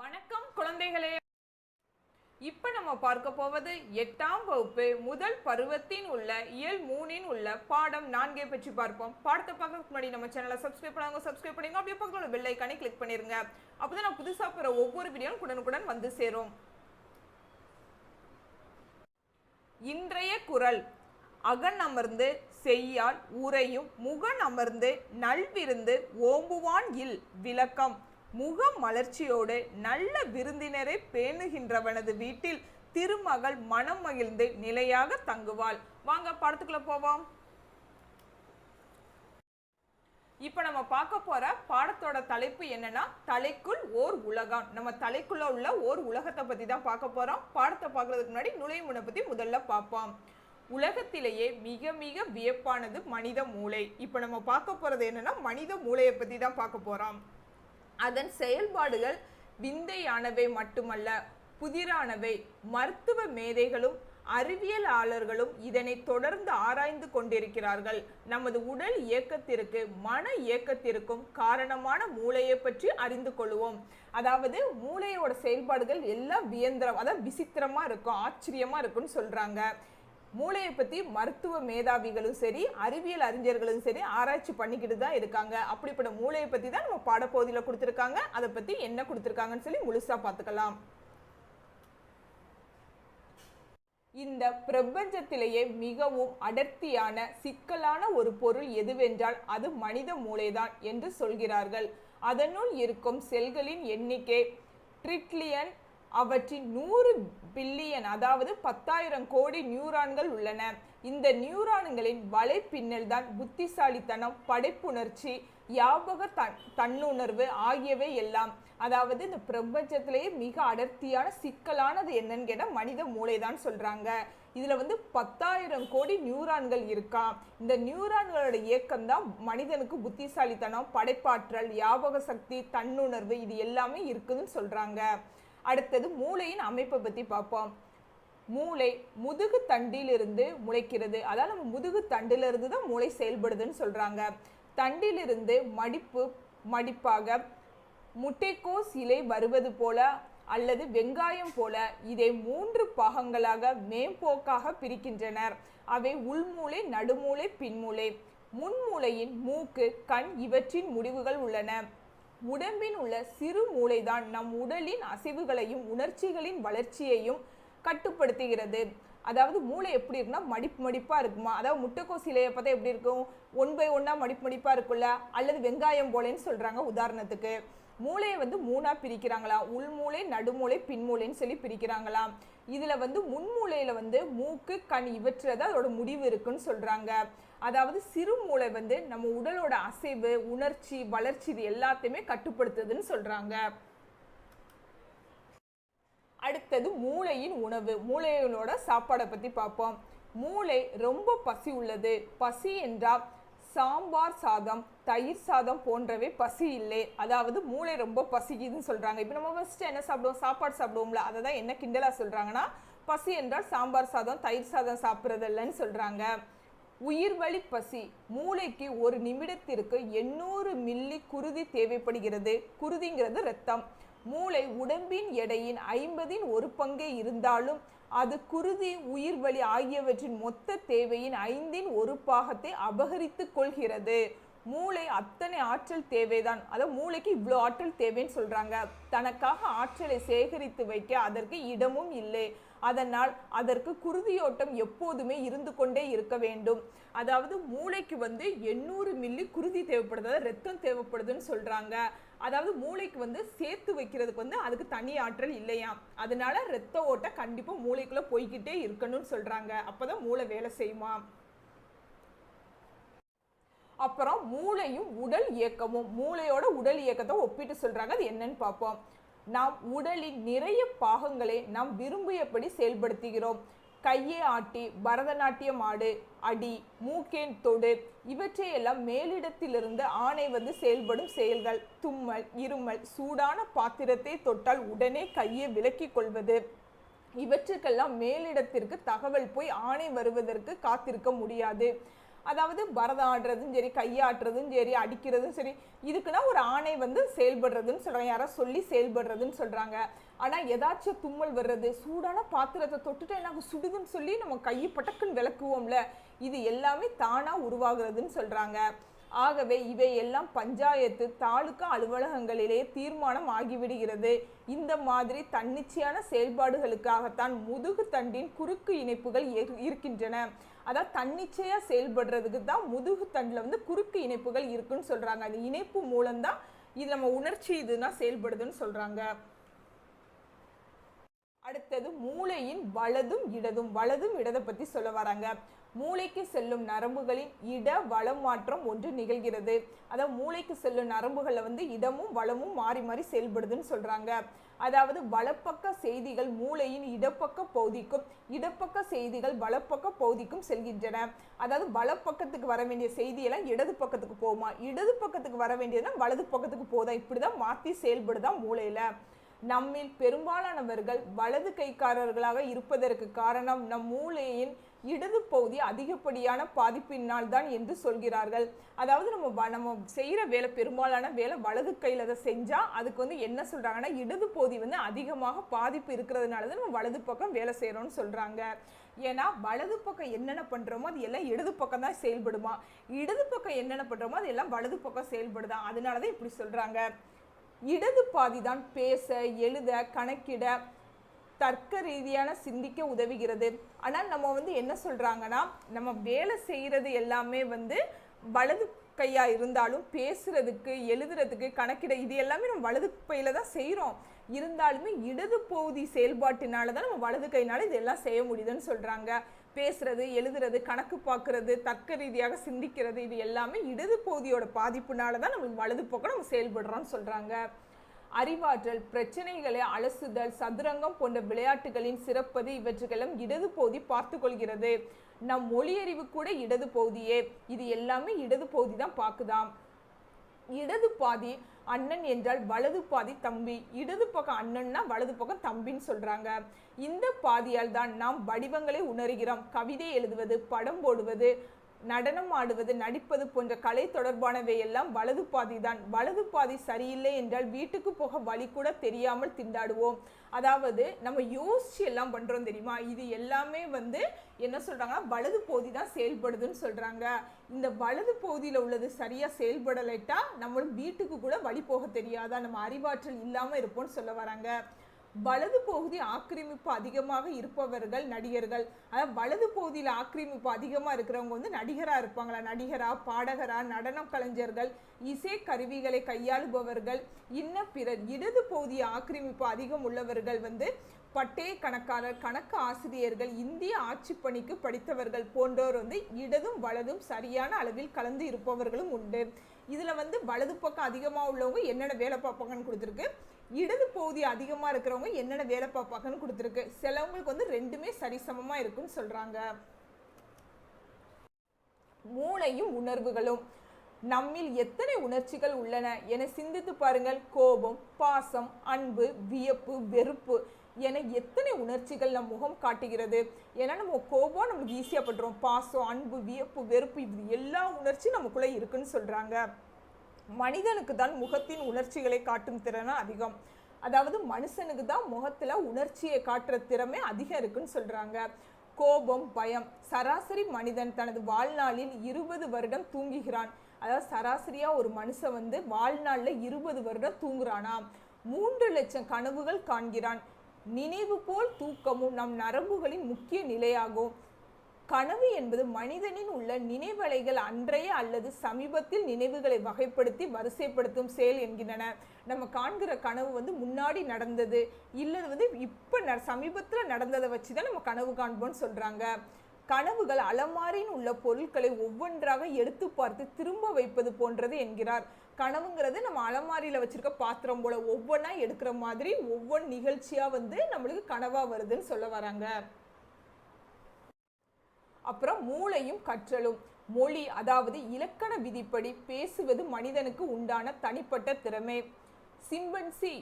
வணக்கம் குழந்தைகளே. இப்போ நம்ம பார்க்க போவது எட்டாம் வகுப்பு முதல் பருவத்தின் உள்ள இயல் மூணின் உள்ள பாடம் நான்கே பற்றி பார்ப்போம். பாடத்தை பார்க்கறதுக்கு முன்னாடி நம்ம சேனலை சப்ஸ்கிரைப் பண்ணாங்க சப்ஸ்கிரைப் பண்ணுங்க. அப்படியே பக்கத்தில் உள்ள பெல் ஐக்கானை கிளிக் பண்ணிருங்க. அப்பதான் நான் புதுசாக போகிற ஒவ்வொரு வீடியோவும் உடனுக்குடன் வந்து சேரும். இன்றைய குரல் அகன் அமர்ந்து செய்யால் உரையும் முகன் அமர்ந்து நல்விருந்து ஓம்புவான் இல் விளக்கம். முகம் மலர்ச்சியோடு நல்ல விருந்தினரை பேணுகின்றவனது வீட்டில் திருமகள் மனம் மகிழ்ந்து நிலையாக தங்குவாள். வாங்க படத்துக்குள்ள போவோம். இப்போ நம்ம பார்க்க போற பாடத்தோட தலைப்பு என்னன்னா தலைக்குள் ஓர் உலகம். நம்ம தலைக்குள்ளே உள்ள ஓர் உலகத்தை பற்றி தான் பார்க்க போறோம். பாடத்தை பார்க்கறதுக்கு முன்னாடி நுழைமுனை பற்றி முதல்ல பார்ப்போம். உலகத்திலேயே மிக மிக வியப்பானது மனித மூளை. இப்போ நம்ம பார்க்க போறது என்னன்னா மனித மூளையை பற்றி தான் பார்க்க போகிறோம் அதன் செயல்பாடுகள் விந்தையானவை மட்டுமல்ல புதிரானவை. மருத்துவ மேதைகளும் அறிவியலாளர்களும் இதனை தொடர்ந்து ஆராய்ந்து கொண்டிருக்கிறார்கள். நமது உடல் இயக்கத்திற்கு மன இயக்கத்திற்கும் காரணமான மூளையை பற்றி அறிந்து கொள்வோம். அதாவது மூளையோட செயல்பாடுகள் எல்லாம் வியந்திரம் அதாவது விசித்திரமா இருக்கும் ஆச்சரியமா இருக்கும்னு சொல்றாங்க. மூளையை பத்தி மருத்துவ மேதாவிகளும் சரி அறிவியல் அறிஞர்களும் சரி ஆராய்ச்சி பண்ணிக்கிட்டு தான் இருக்காங்க. அப்படிப்பட்ட மூளையை பத்தி தான் நம்ம பாடப்பகுதியில் கொடுத்துருக்காங்க. அதை பத்தி என்ன கொடுத்துருக்காங்கன்னு சொல்லி முழுசா பார்த்துக்கலாம். இந்த பிரபஞ்சத்திலேயே மிகவும் அடர்த்தியான சிக்கலான ஒரு பொருள் எதுவென்றால் அது மனித மூளைதான் என்று சொல்கிறார்கள். அதனுள் இருக்கும் செல்களின் எண்ணிக்கை ட்ரிட்லியன் அவற்றின் நூறு பில்லியன் அதாவது பத்தாயிரம் கோடி நியூரான்கள் உள்ளன. இந்த நியூரான்களின் வலைப்பின்னல் தான் புத்திசாலித்தனம் படைப்புணர்ச்சி யாபக தன் தன்னுணர்வு ஆகியவை எல்லாம். அதாவது இந்த பிரபஞ்சத்திலேயே மிக அடர்த்தியான சிக்கலானது என்னன்னு கேட்டால் மனித மூளை தான் சொல்றாங்க. இதுல வந்து பத்தாயிரம் கோடி நியூரான்கள் இருக்காம் இந்த நியூரான்களோட இயக்கம் தான் மனிதனுக்கு புத்திசாலித்தனம் படைப்பாற்றல் ஞாபக சக்தி தன்னுணர்வு இது எல்லாமே இருக்குதுன்னு சொல்றாங்க. அடுத்தது மூளையின் அமைப்பை பற்றி பார்ப்போம். மூளை முதுகு தண்டிலிருந்து முளைக்கிறது. அதாவது நம்ம முதுகு தண்டிலிருந்து தான் மூளை செயல்படுதுன்னு சொல்கிறாங்க தண்டிலிருந்து மடிப்பு மடிப்பாக முட்டைக்கோஸ் இலை வருவது போல அல்லது வெங்காயம் போல இதை மூன்று பாகங்களாக மேம்போக்காக பிரிக்கின்றனர். அவை உள்மூளை நடுமூளை பின்மூளை. முன்மூளையின் மூக்கு கண் இவற்றின் முடிவுகள் உள்ளன. உடம்பின் உள்ள சிறு மூளைதான் நம் உடலின் அசைவுகளையும் உணர்ச்சிகளின் வளர்ச்சியையும் கட்டுப்படுத்துகிறது. அதாவது மூளை எப்படி இருக்குன்னா மடிப்பு மடிப்பாக இருக்குமா? அதாவது முட்டைக்கோஸ் இலையை பார்த்தா எப்படி இருக்கும்? ஒன் பை ஒன்னாக மடிப்பு மடிப்பாக இருக்குல்ல அல்லது வெங்காயம் போலேன்னு சொல்கிறாங்க உதாரணத்துக்கு. மூளையை வந்து மூணாக பிரிக்கிறாங்களாம். உள்மூளை நடுமூளை பின்மூளைன்னு சொல்லி பிரிக்கிறாங்களாம். இதில் வந்து முன்மூளையில் வந்து மூக்கு கண் இவற்றுல அதோட முடிவு இருக்குன்னு சொல்கிறாங்க அதாவது சிறு மூளை வந்து நம்ம உடலோட அசைவு உணர்ச்சி வளர்ச்சி இது எல்லாத்தையுமே கட்டுப்படுத்துதுன்னு சொல்கிறாங்க அடுத்தது மூளையின் உணவு. மூளையோட சாப்பாடை பற்றி பார்ப்போம். மூளை ரொம்ப பசி உள்ளது. பசி என்றால் சாம்பார் சாதம் தயிர் சாதம் போன்றவை பசி இல்லை. அதாவது மூளை ரொம்ப பசிக்குதுன்னு சொல்கிறாங்க இப்போ நம்ம ஃபஸ்ட்டு என்ன சாப்பிடுவோம்? சாப்பாடு சாப்பிடுவோம்ல. அதை தான் என்ன கிண்டலாக சொல்கிறாங்கன்னா பசி என்றால் சாம்பார் சாதம் தயிர் சாதம் சாப்பிட்றது இல்லைன்னு உயிர் உயிர்வழி பசி. மூளைக்கு ஒரு நிமிடத்திற்கு எண்ணூறு மில்லி குருதி தேவைப்படுகிறது. குருதிங்கிறது ரத்தம் மூளை உடம்பின் எடையின் ஐம்பதின் ஒரு பங்கே இருந்தாலும் அது குருதி உயிர்வலி ஆகியவற்றின் மொத்த தேவையின் ஐந்தின் ஒரு பாகத்தை அபகரித்து கொள்கிறது. மூளை அத்தனை ஆற்றல் தேவைதான். அதாவது மூளைக்கு இவ்வளோ ஆற்றல் தேவைன்னு சொல்றாங்க. தனக்காக ஆற்றலை சேகரித்து வைக்க அதற்கு இடமும் இல்லை. அதனால் அதற்கு குருதியோட்டம் எப்போதுமே இருந்து கொண்டே இருக்க வேண்டும். அதாவது மூளைக்கு வந்து எண்ணூறு மில்லி குருதி தேவைப்படுது ரத்தம் தேவைப்படுதுன்னு சொல்கிறாங்க அதாவது மூளைக்கு வந்து சேர்த்து வைக்கிறதுக்கு வந்து அதுக்கு தனி ஆற்றல் இல்லையாம் அதனால ரத்த ஓட்டம் கண்டிப்பாக மூளைக்குள்ளே போய்கிட்டே இருக்கணும்னு சொல்கிறாங்க அப்போ தான் மூளை வேலை செய்யுமா? அப்புறம் மூளையும் உடல் இயக்கமும் மூளையோட உடல் இயக்கத்தை ஒப்பிட்டு சொல்கிறாங்க அது என்னன்னு பார்ப்போம். நாம் உடலின் நிறைய பாகங்களை நாம் விரும்பியபடி செயல்படுத்துகிறோம். கையை ஆட்டி பரதநாட்டியம் ஆடு அடி மூக்கேன் தொடு இவற்றையெல்லாம் மேலிடத்திலிருந்து ஆணை வந்து செயல்படும் செயல்கள். தும்மல் இருமல் சூடான பாத்திரத்தை தொட்டால் உடனே கையை விலக்கி கொள்வது. இவற்றுக்கெல்லாம் மேலிடத்திற்கு தகவல் போய் ஆணை வருவதற்கு காத்திருக்க முடியாது. அதாவது பரதம் ஆடுறதும் சரி கையாட்டுறதும் சரி அடிக்கிறதும் சரி இதுக்குன்னா ஒரு ஆணை வந்து செயல்படுறதுன்னு சொல்கிறாங்க யாரோ சொல்லி செயல்படுறதுன்னு சொல்கிறாங்க ஆனால் ஏதாச்சும் தும்மல் வர்றது சூடான பாத்திரத்தை தொட்டுட்டு எனக்கு சுடுதுன்னு சொல்லி நம்ம கையை பட்டக்குன்னு விளக்குவோம்ல இது எல்லாமே தானாக உருவாகிறதுன்னு சொல்கிறாங்க ஆகவே இவை எல்லாம் பஞ்சாயத்து தாலுக்கா அலுவலகங்களிலே தீர்மானம் ஆகிவிடுகிறது. இந்த மாதிரி தன்னிச்சையான செயல்பாடுகளுக்காகத்தான் முதுகு தண்டின் குறுக்கு இணைப்புகள் இருக்கின்றன. அதாவது தன்னிச்சையா செயல்படுறதுக்கு தான் முதுகு தண்டில் வந்து குறுக்கு இணைப்புகள் இருக்குன்னு சொல்றாங்க. அந்த இணைப்பு மூலம்தான் இது நம்ம உணர்ச்சி இதுனா செயல்படுதுன்னு சொல்றாங்க. அடுத்தது மூளையின் வலதும் இடதும் வலதும் இடதை பத்தி சொல்ல வராங்க. மூளைக்கு செல்லும் நரம்புகளின் இட வளம் மாற்றம் ஒன்று நிகழ்கிறது. அதாவது மூளைக்கு செல்லும் நரம்புகளில் வந்து இடமும் வளமும் மாறி மாறி செயல்படுதுன்னு சொல்கிறாங்க அதாவது வலப்பக்க செய்திகள் மூளையின் இடப்பக்க பகுதிக்கும் இடப்பக்க செய்திகள் வலப்பக்க பகுதிக்கும் செல்கின்றன. அதாவது வலப்பக்கத்துக்கு வர வேண்டிய செய்தியெல்லாம் இடது பக்கத்துக்கு போகுமா? இடது பக்கத்துக்கு வர வேண்டியதுன்னா வலது பக்கத்துக்கு போதா இப்படிதான் மாற்றி செயல்படுதான் மூளையில். நம்மில் பெரும்பாலானவர்கள் வலது கைக்காரர்களாக இருப்பதற்கு காரணம் நம் மூளையின் இடது பகுதி அதிகப்படியான பாதிப்பினால் தான் என்று சொல்கிறார்கள். அதாவது நம்ம வ- நம்ம செய்கிற வேலை பெரும்பாலான வேலை வலது கையில் அதை செஞ்சால் அதுக்கு வந்து என்ன சொல்கிறாங்கன்னா இடது பகுதி வந்து அதிகமாக பாதிப்பு இருக்கிறதுனால தான் நம்ம வலது பக்கம் வேலை செய்கிறோம்னு சொல்கிறாங்க ஏன்னா வலது பக்கம் என்னென்ன பண்ணுறோமோ அது எல்லாம் இடது பக்கம் தான் செயல்படுமா? இடது பக்கம் என்னென்ன பண்ணுறோமோ அது எல்லாம் வலது பக்கம் செயல்படுதா? அதனால தான் இப்படி சொல்கிறாங்க இடது பாதி தான் பேச எழுத கணக்கிட தர்க்க ரீதியான சிந்திக்க உதவுகிறது. ஆனால் நம்ம வந்து என்ன சொல்கிறாங்கன்னா நம்ம வேலை செய்கிறது எல்லாமே வந்து வலது கையா இருந்தாலும் பேசுறதுக்கு எழுதுறதுக்கு கணக்கிட இது எல்லாமே நம்ம வலது பையில தான் செய்கிறோம் இருந்தாலுமே இடது பகுதி செயல்பாட்டினால தான் நம்ம வலது கையினால இதெல்லாம் செய்ய முடியுதுன்னு சொல்றாங்க. பேசுறது எழுதுறது கணக்கு பார்க்கறது தர்க்க ரீதியாக சிந்திக்கிறது இது எல்லாமே இடது பகுதியோட பாதிப்புனால தான் நம்ம வலது பக்கம் நம்ம செயல்படுறோம்னு சொல்றாங்க. அறிவாற்றல் பிரச்சனைகளை அலசுதல் சதுரங்கம் போன்ற விளையாட்டுகளின் சிறப்பது இவற்றுக்கெல்லாம் இடது பகுதி பார்த்து கொள்கிறது. நம் மொழியறிவு கூட இடது பகுதியே இது எல்லாமே இடது பகுதி தான் பார்க்குதாம். இடது பாதி அண்ணன் என்றால் வலது பாதி தம்பி. இடது பக்கம் அண்ணன்னா வலது பக்கம் தம்பின்னு சொல்றாங்க. இந்த பாதியால் தான் நாம் வடிவங்களை உணர்கிறோம். கவிதை எழுதுவது படம் போடுவது நடனம் ஆடுவது நடிப்பது போன்ற கலை தொடர்பானவை எல்லாம் வலது பாதி தான் வலது பாதி சரியில்லை என்றால் வீட்டுக்கு போக வழி கூட தெரியாமல் திண்டாடுவோம். அதாவது நம்ம யோசிச்சு எல்லாம் பண்ணுறோம் தெரியுமா? இது எல்லாமே வந்து என்ன சொல்கிறாங்கன்னா வலது பகுதி தான் செயல்படுதுன்னு சொல்கிறாங்க இந்த வலது பகுதியில் உள்ளது சரியாக செயல்படலைட்டா நம்மளும் வீட்டுக்கு கூட வழி போக தெரியாதா? நம்ம அறிவாற்றல் இல்லாமல் இருப்போம்னு சொல்ல வராங்க. வலது பகுதி ஆக்கிரமிப்பு அதிகமாக இருப்பவர்கள் நடிகர்கள். அதாவது வலது பகுதியில் ஆக்கிரமிப்பு அதிகமாக இருக்கிறவங்க வந்து நடிகராக இருப்பாங்களா? நடிகரா பாடகரா நடனம் கலைஞர்கள் இசை கருவிகளை கையாளுபவர்கள் இன்ன பிறர் இடது பகுதி ஆக்கிரமிப்பு அதிகம் உள்ளவர்கள் வந்து பட்டய கணக்காளர் கணக்கு ஆசிரியர்கள் இந்திய ஆட்சி பணிக்கு படித்தவர்கள் போன்றோர் வந்து இடதும் வலதும் சரியான அளவில் கலந்து இருப்பவர்களும் உண்டு. இதில் வந்து வலது பக்கம் அதிகமாக உள்ளவங்க என்னென்ன வேலை பார்ப்பாங்கன்னு கொடுத்துருக்கு. இடது பகுதி அதிகமாக இருக்கிறவங்க என்னென்ன வேலை பார்ப்பாங்கன்னு கொடுத்துருக்கு. சிலவங்களுக்கு வந்து ரெண்டுமே சரிசமமாக இருக்குன்னு சொல்கிறாங்க மூளையும் உணர்வுகளும். நம்மில் எத்தனை உணர்ச்சிகள் உள்ளன? என சிந்தித்து பாருங்கள். கோபம் பாசம் அன்பு வியப்பு வெறுப்பு என எத்தனை உணர்ச்சிகள் நம் முகம் காட்டுகிறது. ஏன்னா நம்ம கோபம் நமக்கு ஈஸியாக பண்றோம் பாசம் அன்பு வியப்பு வெறுப்பு இது எல்லா உணர்ச்சியும் நமக்குள்ளே இருக்குன்னு சொல்கிறாங்க மனிதனுக்கு தான் முகத்தின் உணர்ச்சிகளை காட்டும் திறனா அதிகம். அதாவது மனுஷனுக்கு தான் முகத்தில் உணர்ச்சியை காட்டுற திறமை அதிகம் இருக்குன்னு சொல்கிறாங்க கோபம் பயம். சராசரி மனிதன் தனது வாழ்நாளில் இருபது வருடம் தூங்குகிறான். அதாவது சராசரியாக ஒரு மனுஷன் வந்து வாழ்நாளில் இருபது வருடம் தூங்குறானா மூன்று லட்சம் கனவுகள் காண்கிறான். நினைவு போல் தூக்கமும் நம் நரம்புகளின் முக்கிய நிலையாகும். கனவு என்பது மனிதனின் உள்ள நினைவலைகள் அன்றைய அல்லது சமீபத்தில் நினைவுகளை வகைப்படுத்தி வரிசைப்படுத்தும் செயல் என்கின்றன. நம்ம காண்கிற கனவு வந்து முன்னாடி நடந்தது இல்லை வந்து இப்போ ந சமீபத்தில் நடந்ததை வச்சு தான் நம்ம கனவு காண்போம்னு சொல்கிறாங்க கனவுகள் அலமாரின் உள்ள பொருட்களை ஒவ்வொன்றாக எடுத்து பார்த்து திரும்ப வைப்பது போன்றது என்கிறார். கனவுங்கிறது நம்ம அலமாரியில் வச்சிருக்க பாத்திரம் போல ஒவ்வொன்றா எடுக்கிற மாதிரி ஒவ்வொரு நிகழ்ச்சியாக வந்து நம்மளுக்கு கனவாக வருதுன்னு சொல்ல வராங்க. அப்புறம் மூளையும் கற்றலும். மொழி அதாவது இலக்கண விதிப்படி பேசுவது மனிதனுக்கு உண்டான தனிப்பட்ட திறமை. சிம்பன்சி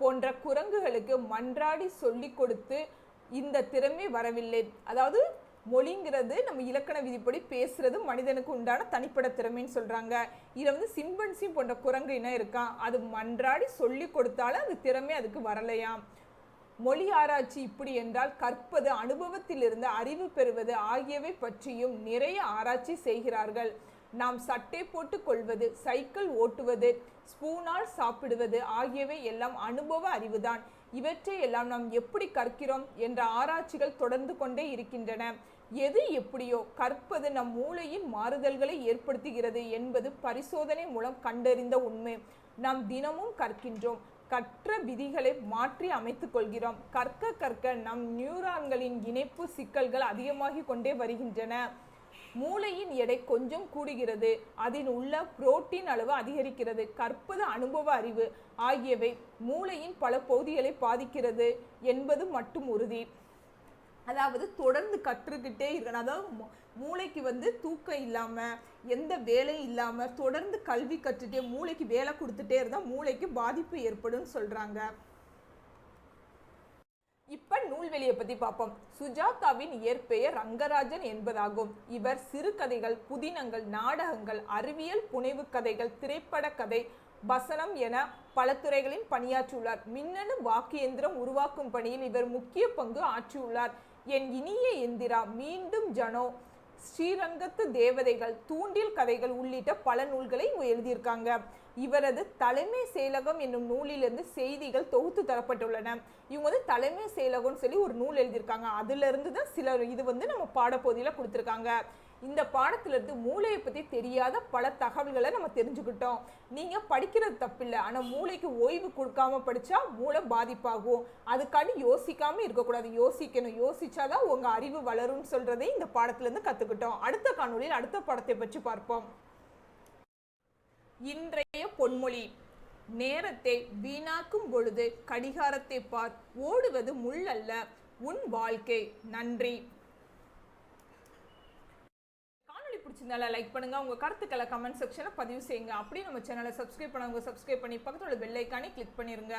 போன்ற குரங்குகளுக்கு மன்றாடி சொல்லிக் கொடுத்து இந்த திறமை வரவில்லை. அதாவது மொழிங்கிறது நம்ம இலக்கண விதிப்படி பேசுறது மனிதனுக்கு உண்டான தனிப்பட்ட திறமைன்னு சொல்றாங்க. இதில் வந்து சிம்பன்சி போன்ற குரங்கு இனம் இருக்கான் அது மன்றாடி சொல்லி கொடுத்தாலும் அது திறமை அதுக்கு வரலையாம். மொழி ஆராய்ச்சி இப்படி என்றால் கற்பது அனுபவத்திலிருந்து அறிவு பெறுவது ஆகியவை பற்றியும் நிறைய ஆராய்ச்சி செய்கிறார்கள். நாம் சட்டை போட்டு கொள்வது சைக்கிள் ஓட்டுவது ஸ்பூனால் சாப்பிடுவது ஆகியவை எல்லாம் அனுபவ அறிவுதான். இவற்றை எல்லாம் நாம் எப்படி கற்கிறோம் என்ற ஆராய்ச்சிகள் தொடர்ந்து கொண்டே இருக்கின்றன. எது எப்படியோ கற்பது நம் மூளையின் மாறுதல்களை ஏற்படுத்துகிறது என்பது பரிசோதனை மூலம் கண்டறிந்த உண்மை. நாம் தினமும் கற்கின்றோம். கற்ற விதிகளை மாற்றி அமைத்துக் கொள்கிறோம். கற்க கற்க நம் நியூரான்களின் இணைப்பு சிக்கல்கள் அதிகமாகி கொண்டே வருகின்றன. மூளையின் எடை கொஞ்சம் கூடுகிறது. அதில் உள்ள புரோட்டீன் அளவு அதிகரிக்கிறது. கற்பது அனுபவ அறிவு ஆகியவை மூளையின் பல பகுதிகளை பாதிக்கிறது என்பது மட்டும் உறுதி. அதாவது தொடர்ந்து கற்றுக்கிட்டே இருக்கணும். அதாவது மூளைக்கு வந்து தூக்கம் இல்லாமல் எந்த வேலையும் இல்லாமல் தொடர்ந்து கல்வி கற்றுட்டே மூளைக்கு வேலை கொடுத்துட்டே இருந்தால் மூளைக்கு பாதிப்பு ஏற்படும் சொல்கிறாங்க இப்ப நூல்வெளியை பத்தி பார்ப்போம் சுஜாதாவின் இயற்பெயர் ரங்கராஜன் என்பதாகும். இவர் சிறுகதைகள் புதினங்கள் நாடகங்கள் அறிவியல் புனைவு கதைகள் திரைப்பட கதை வசனம் என பல துறைகளில் பணியாற்றியுள்ளார். மின்னணு வாக்கு எந்திரம் உருவாக்கும் பணியில் இவர் முக்கிய பங்கு ஆற்றியுள்ளார். என் இனிய எந்திரா மீண்டும் ஜனோ. ஸ்ரீரங்கத்து தேவதைகள் தூண்டில் கதைகள் உள்ளிட்ட பல நூல்களை இவங்க எழுதியிருக்காங்க. இவரது தலைமை செயலகம் என்னும் நூலிலிருந்து செய்திகள் தொகுத்து தரப்பட்டுள்ளன. இவங்க வந்து தலைமை செயலகம்னு சொல்லி ஒரு நூல் எழுதியிருக்காங்க. அதுலேருந்து தான் சிலர் இது வந்து நம்ம பாடப்போதியில் கொடுத்துருக்காங்க. இந்த பாடத்திலிருந்து மூளையை பற்றி தெரியாத பல தகவல்களை நம்ம தெரிஞ்சுக்கிட்டோம். நீங்கள் படிக்கிறது தப்பில்லை. ஆனால் மூளைக்கு ஓய்வு கொடுக்காம படித்தா மூளை பாதிப்பாகும். அதுக்காண்டி யோசிக்காமல் இருக்கக்கூடாது. யோசிக்கணும். யோசிச்சா தான் உங்கள் அறிவு வளரும்னு சொல்கிறதே இந்த பாடத்திலேருந்து கற்றுக்கிட்டோம் அடுத்த காணொலியில் அடுத்த பாடத்தை பற்றி பார்ப்போம். இன்றைய பொன்மொழி. நேரத்தை வீணாக்கும் பொழுது கடிகாரத்தை பார். ஓடுவது முள் அல்ல உன் வாழ்க்கை. நன்றி. பிடிச்சிருந்தால லைக் பண்ணுங்கள் உங்கள் கருத்துக்களை கமெண்ட் செக்ஷனில் பதிவு செய்யுங்க. அப்படியே நம்ம சேனலை சப்ஸ்கிரைப் பண்ணவங்க சப்ஸ்கிரைப் பண்ணி பக்கத்தில் உள்ள பெல் ஐக்கானே கிளிக் பண்ணிடுங்க